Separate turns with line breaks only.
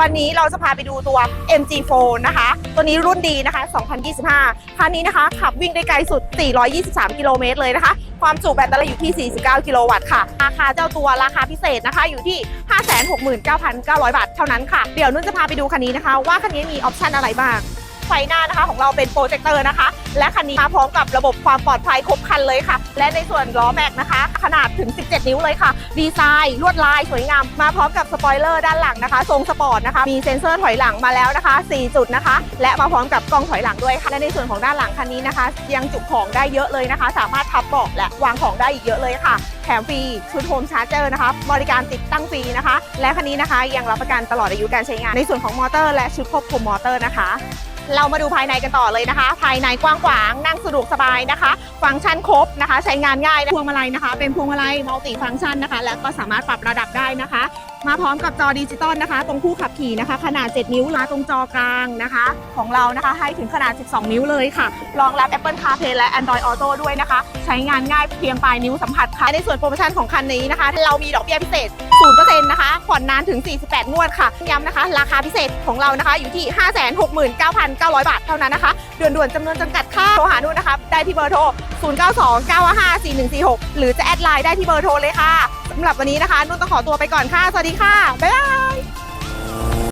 วันนี้เราจะพาไปดูตัว MG4 นะคะ ตัวนี้รุ่นดีนะคะ 2025 คันนี้นะคะ ขับวิ่งได้ไกลสุด 423 กิโลเมตรเลยนะคะ ความจุแบตเตอรี่อยู่ที่ 49 กิโลวัตต์ค่ะ ราคาเจ้าตัวราคาพิเศษนะคะ อยู่ที่ 569,900 บาทเท่านั้นค่ะ เดี๋ยวนุ่นจะพาไปดูคันนี้นะคะ ว่าคันนี้มีออปชันอะไรบ้าง ไฟหน้านะคะ ของเราเป็นโปรเจคเตอร์นะคะ และคันนี้มาพร้อมกับระบบความปลอดภัยครบคันเลยค่ะ และในส่วนล้อแม็กนะคะ ขนาดถึง 17 นิ้วเลยค่ะ ดีไซน์ลวดลายสวยงาม มาพร้อมกับสปอยเลอร์ด้านหลังนะคะ ทรงสปอร์ตนะคะ มีเซ็นเซอร์ถอยหลังมาแล้วนะคะ 4 จุดนะคะ และมาพร้อมกับกล้องถอยหลังด้วยค่ะ และในส่วนของด้านหลังคันนี้นะคะ ยังจุของได้เยอะเลยนะคะ สามารถพับเบาะและวางของได้อีกเยอะเลยค่ะ แถมฟรีชุดโฮมชาร์เจอร์นะคะ บริการติดตั้งฟรีนะคะ และคันนี้นะคะยังรับประกันตลอดอายุการใช้งาน ในส่วนของมอเตอร์และชุดควบคุมมอเตอร์นะคะ เรามาดูภายในกันต่อเลยนะคะ ภายในกว้างขวางนั่งสะดวกสบายนะคะ ฟังก์ชันครบนะคะ ใช้งานง่ายพวงมาลัยนะคะ เป็นพวงมาลัยมัลติฟังก์ชันนะคะ และก็สามารถปรับระดับได้นะคะ มาพร้อมกับจอดิจิตอลนะคะ ตรงผู้ขับขี่นะคะ ขนาด 7 นิ้วและตรงจอกลางนะคะ ของเรานะคะให้ถึงขนาด 12 นิ้วเลยค่ะ รองรับ Apple CarPlay และ Android Auto ด้วยนะคะ ใช้งานง่ายเพียงปลายนิ้วสัมผัสค่ะ ในส่วนโปรโมชั่นของคันนี้นะคะ เรามีดอกเบี้ยพิเศษ 0%นะคะผ่อนนานถึง 48 งวดค่ะย้ำนะคะ ราคาพิเศษของเรานะคะอยู่ที่ 569,900 บาทเท่านั้นนะคะด่วนๆจำนวนจำกัดค่ะโทรหานุ่นนะคะได้ที่เบอร์โทร 0929554146 หรือจะแอดไลน์ได้ที่เบอร์โทรเลยค่ะ สำหรับวันนี้นะคะนุ่นต้องขอตัวไปก่อนค่ะ สวัสดีค่ะ บ๊ายบาย